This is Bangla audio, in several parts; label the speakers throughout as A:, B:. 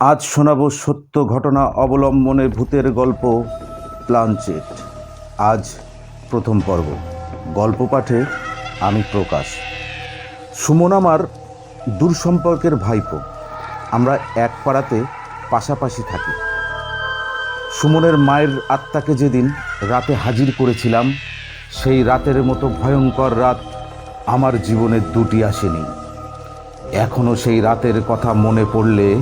A: আজ শোনাব সত্য ঘটনা অবলম্বনে ভূতের গল্প, প্লানচেট। আজ প্রথম পর্ব। গল্প পাঠে আমি প্রকাশ। সুমন আমার দূর সম্পর্কের ভাইপো। আমরা এক পাড়াতে পাশাপাশি থাকি। সুমনের মায়ের আত্মাকে যেদিন রাতে হাজির করেছিলাম, সেই রাতের মতো ভয়ঙ্কর রাত আমার জীবনে দুটি আসেনি। এখনও সেই রাতের কথা মনে পড়লে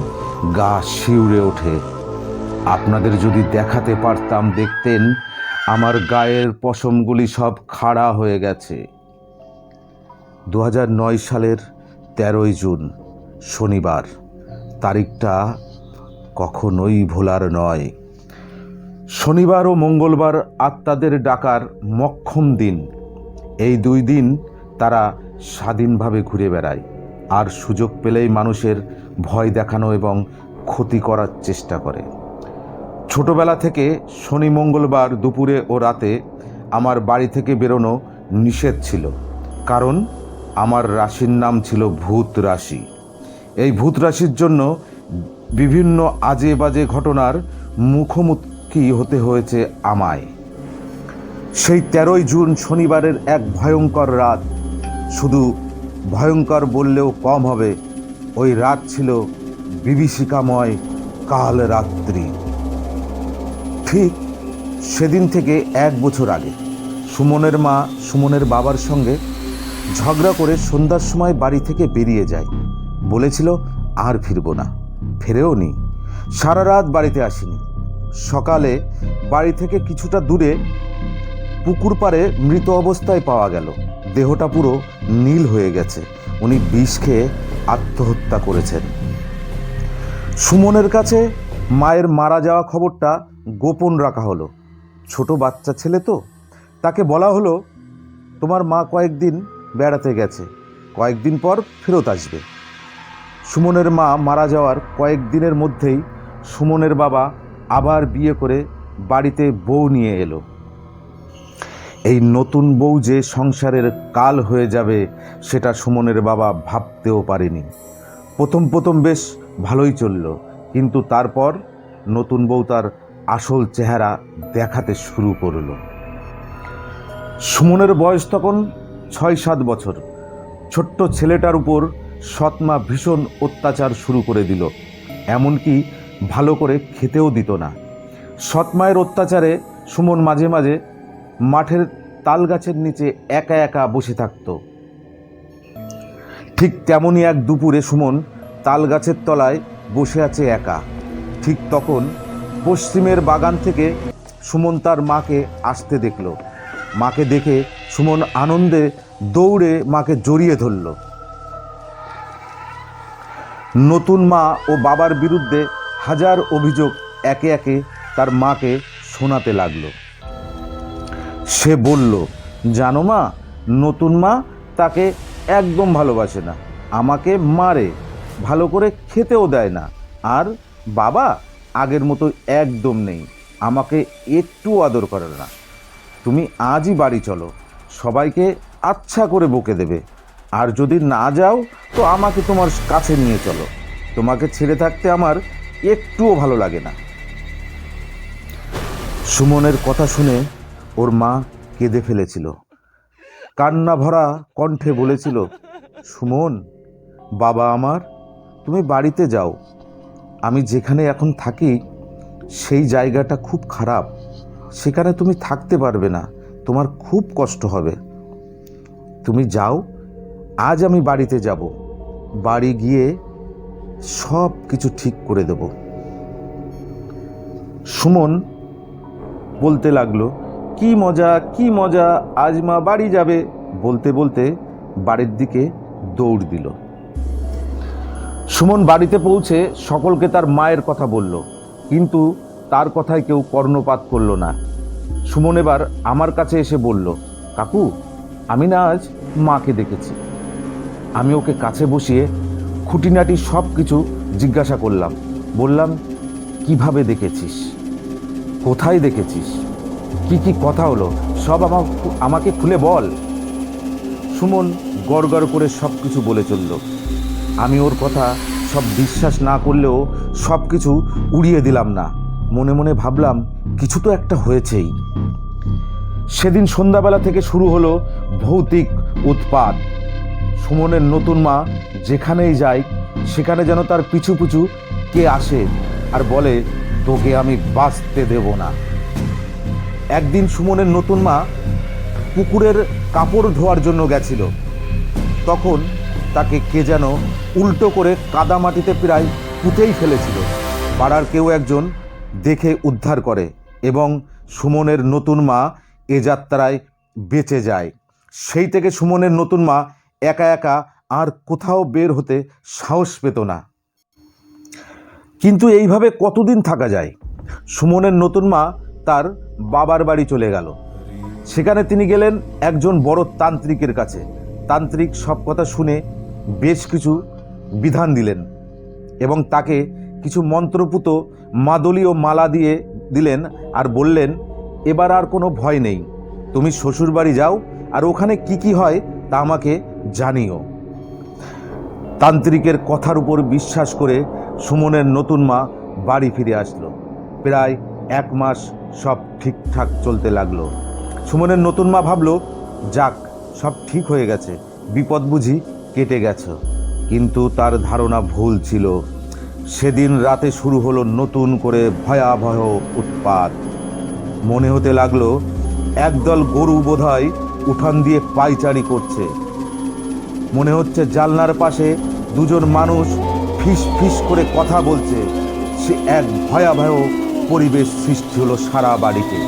A: গা শিউরে ওঠে। আপনাদের যদি দেখাতে পারতাম দেখতেন, আমার গায়ের পশমগুলি সব খাড়া হয়ে গেছে। দু সালের তেরোই জুন, শনিবার, তারিখটা কখনোই ভোলার নয়। শনিবার ও মঙ্গলবার আত্মাদের ডাকার মক্ষম দিন। এই দুই দিন তারা স্বাধীনভাবে ঘুরে বেড়ায়। আর সুযোগ পেলেই মানুষের ভয় দেখানো এবং ক্ষতি করার চেষ্টা করে। ছোটবেলা থেকে শনি মঙ্গলবার দুপুরে ও রাতে আমার বাড়ি থেকে বেরোনো নিষেধ ছিল, কারণ আমার রাশির নাম ছিল ভূত রাশি। এই ভূত রাশির জন্য বিভিন্ন আজে বাজে ঘটনার মুখোমুখি হতে হয়েছে আমায়। সেই তেরোই জুন শনিবারের এক ভয়ঙ্কর রাত, শুধু ভয়ঙ্কর বললেও কম হবে। ওই রাত ছিল বিভীষিকাময় কাল রাত্রি। ঠিক সেদিন থেকে এক বছর আগে সুমনের মা সুমনের বাবার সঙ্গে ঝগড়া করে সন্ধ্যার সময় বাড়ি থেকে বেরিয়ে যায়। বলেছিল, আর ফিরবো না। ফেরেও নি। সারা রাত বাড়িতে আসেনি। সকালে বাড়ি থেকে কিছুটা দূরে পুকুর পাড়ে মৃত অবস্থায় পাওয়া গেল। দেহটা পুরো নীল হয়ে গেছে। উনি বিষ খেয়ে আত্মহত্যা করেছেন। সুমনের কাছে মায়ের মারা যাওয়া খবরটা গোপন রাখা হলো। ছোট বাচ্চা ছেলে তো। তাকে বলা হলো, তোমার মা কয়েকদিন বেড়াতে গেছে। কয়েকদিন পর ফেরত আসবে। সুমনের মা মারা যাওয়ার কয়েকদিনের মধ্যেই সুমনের বাবা আবার বিয়ে করে বাড়িতে বউ নিয়ে এলো। এই নতুন বউ যে সংসারের কাল হয়ে যাবে, সেটা সুমনের বাবা ভাবতেও পারেনি। প্রথম প্রথম বেশ ভালোই চলল, কিন্তু তারপর নতুন বউ তার আসল চেহারা দেখাতে শুরু করল। সুমনের বয়স তখন ছয় সাত বছর। ছোট্ট ছেলেটার উপর সৎমা ভীষণ অত্যাচার শুরু করে দিল, এমনকি ভালো করে খেতেও দিত না। সৎমায়ের অত্যাচারে সুমন মাঝে মাঝে মাঠের তাল গাছের নিচে একা একা বসে থাকত। ঠিক তেমনই এক দুপুরে সুমন তাল গাছের তলায় বসে আছে একা। ঠিক তখন পশ্চিমের বাগান থেকে সুমন তার মাকে আসতে দেখল। মাকে দেখে সুমন আনন্দে দৌড়ে মাকে জড়িয়ে ধরল। নতুন মা ও বাবার বিরুদ্ধে হাজার অভিযোগ একে একে তার মাকে শোনাতে লাগল। সে বলল, জানো মা, নতুন মা তাকে একদম ভালোবাসে না। আমাকে মারে, ভালো করে খেতেও দেয় না। আর বাবা আগের মতো একদম নেই, আমাকে একটু আদর করে না। তুমি আজই বাড়ি চলো, সবাইকে আচ্ছা করে বকে দেবে। আর যদি না যাও, তো আমাকে তোমার কাছে নিয়ে চলো। তোমাকে ছেড়ে থাকতে আমার একটুও ভালো লাগে না। সুমনের কথা শুনে ওর মা কেঁদে ফেলেছিল। কান্না ভরা কণ্ঠে বলেছিল, সুমন, বাবা আমার, তুমি বাড়িতে যাও। আমি যেখানে এখন থাকি, সেই জায়গাটা খুব খারাপ। সেখানে তুমি থাকতে পারবে না। তোমার খুব কষ্ট হবে। তুমি যাও, আজ আমি বাড়িতে যাব। বাড়ি গিয়ে সব কিছু ঠিক করে দেব। সুমন বলতে লাগল কি মজা কি মজা, আজ মা বাড়ি যাবে, বলতে বলতে বাড়ির দিকে দৌড় দিল। সুমন বাড়িতে পৌঁছে সকলকে তার মায়ের কথা বলল, কিন্তু তার কথায় কেউ কর্ণপাত করল না। সুমন এবার আমার কাছে এসে বলল, কাকু, আমি না আজ মাকে দেখেছি। আমি ওকে কাছে বসিয়ে খুঁটিনাটি সব কিছু জিজ্ঞাসা করলাম। বললাম, কীভাবে দেখেছিস? কোথায় দেখেছিস? কি কি কথা হলো? সব আমা আমাকে খুলে বল। সুমন গড় গড় করে সব কিছু বলে চলল। আমি ওর কথা সব বিশ্বাস না করলেও সব কিছু উড়িয়ে দিলাম না। মনে মনে ভাবলাম, কিছু তো একটা হয়েছেই। সেদিন সন্ধ্যাবেলা থেকে শুরু হলো ভৌতিক উৎপাত। সুমনের নতুন মা যেখানেই যায় সেখানে যেন তার পিছু পিছু কে আসে আর বলে, তোকে আমি বাঁচতে দেব না। একদিন সুমনের নতুন মা পুকুরের কাপড় ধোয়ার জন্য গেছিল। তখন তাকে কে যেন উল্টো করে কাদা মাটিতে প্রায় পুঁতেই ফেলেছিল। পাড়ার কেউ একজন দেখে উদ্ধার করে এবং সুমনের নতুন মা এ যাত্রায় বেঁচে যায়। সেই থেকে সুমনের নতুন মা একা একা আর কোথাও বের হতে সাহস পেত না। কিন্তু এইভাবে কতদিন থাকা যায়? সুমনের নতুন মা তার বাবার বাড়ি চলে গেল। সেখানে তিনি গেলেন একজন বড় তান্ত্রিকের কাছে। তান্ত্রিক সব কথা শুনে বেশ কিছু বিধান দিলেন এবং তাকে কিছু মন্ত্রপুত মাদলি ও মালা দিয়ে দিলেন আর বললেন, এবার আর কোনো ভয় নেই। তুমি শ্বশুর বাড়ি যাও আর ওখানে কি কি হয় তা আমাকে জানিও তান্ত্রিকের কথার উপর বিশ্বাস করে সুমনের নতুন মা বাড়ি ফিরে আসলো। প্রায় এক মাস সব ঠিকঠাক চলতে লাগল। সুমনের নতুন মা ভাবলো, যাক, সব ঠিক হয়ে গেছে। বিপদ বুঝি কেটে গেছে। কিন্তু তার ধারণা ভুল ছিল। সেদিন রাতে শুরু হলো নতুন করে ভয়াবহ উৎপাত। মনে হতে লাগল, একদল গরু বোধহয় উঠান দিয়ে পাইচারি করছে। মনে হচ্ছে জানলার পাশে দুজন মানুষ ফিস ফিস করে কথা বলছে। সে এক ভয়াবহ পরিবেশ সৃষ্টি হলো সারা বাড়িতে।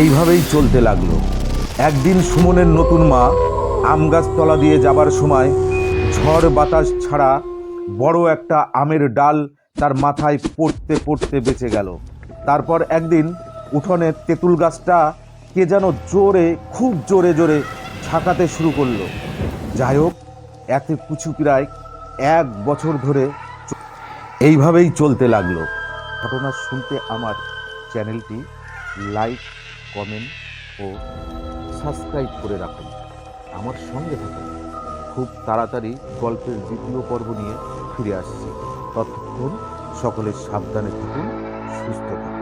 A: এইভাবেই চলতে লাগল। একদিন সুমনের নতুন মা আম গাছতলা দিয়ে যাবার সময় ঝড় বাতাস ছাড়া বড় একটা আমের ডাল তার মাথায় পড়তে পড়তে বেঁচে গেল। তারপর একদিন উঠোনে তেঁতুল গাছটা কে যেন জোরে, খুব জোরে জোরে ছাকাতে শুরু করল। যাই হোক, এতে কিছু প্রায় এক বছর ধরে এইভাবেই চলতে লাগল। ঘটনা শুনতে আমার চ্যানেলটি লাইক, কমেন্ট ও সাবস্ক্রাইব করে রাখুন। আমার সঙ্গে থাকুন। খুব তাড়াতাড়ি গল্পের দ্বিতীয় পর্ব নিয়ে ফিরে আসছি। ততক্ষণ সকলের সাবধানে থাকুন, সুস্থ থাকুন।